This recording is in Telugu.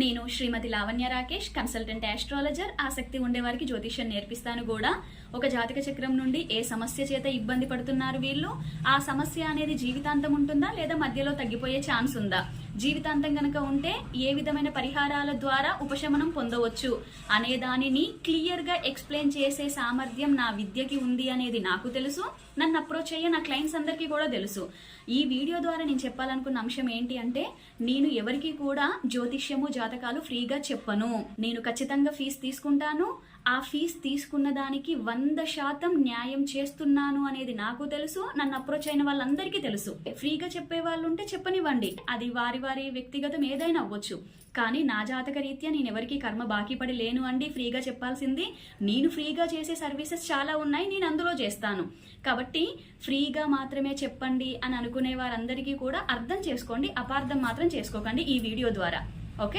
నేను శ్రీమతి లావణ్య రాకేష్ కన్సల్టెంట్ ఆస్ట్రాలజర్ ఆసక్తి ఉండేవారికి జ్యోతిష్యం నేర్పిస్తాను కూడా. ఒక జాతక చక్రం నుండి ఏ సమస్య చేత ఇబ్బంది పడుతున్నారు వీళ్ళు? ఆ సమస్య అనేది జీవితాంతం ఉంటుందా లేదా మధ్యలో తగ్గిపోయే ఛాన్స్ ఉందా? జీవితాంతం గనక ఉంటే ఏ విధమైన పరిహారాల ద్వారా ఉపశమనం పొందవచ్చు అనే దానిని క్లియర్గా ఎక్స్ప్లెయిన్ చేసే సామర్థ్యం నా విద్యకి ఉంది అనేది నాకు తెలుసు. నన్ను అప్రోచ్ అయ్యే నా క్లయింట్స్ అందరికీ కూడా తెలుసు. ఈ వీడియో ద్వారా నేను చెప్పాలనుకున్న అంశం ఏంటి అంటే నేను ఎవరికి కూడా జ్యోతిష్యము జాతకాలు ఫ్రీగా చెప్పను. నేను ఖచ్చితంగా ఫీజు తీసుకుంటాను. ఆ ఫీజు తీసుకున్న దానికి వంద శాతం న్యాయం చేస్తున్నాను అనేది నాకు తెలుసు. నన్ను అప్రోచ్ అయిన వాళ్ళందరికీ తెలుసు. ఫ్రీగా చెప్పే వాళ్ళు ఉంటే చెప్పనివ్వండి. అది వారి వారి వ్యక్తిగతం ఏదైనా అవ్వచ్చు. కానీ నా జాతక రీత్యా నేను ఎవరికి కర్మ బాకీ పడి లేను అండి ఫ్రీగా చెప్పాల్సింది. నేను ఫ్రీగా చేసే సర్వీసెస్ చాలా ఉన్నాయి నేను అందులో చేస్తాను. కాబట్టి ఫ్రీగా మాత్రమే చెప్పండి అని అనుకునే వారందరికీ కూడా అర్థం చేసుకోండి అపార్థం మాత్రం చేసుకోకండి ఈ వీడియో ద్వారా. ఓకే?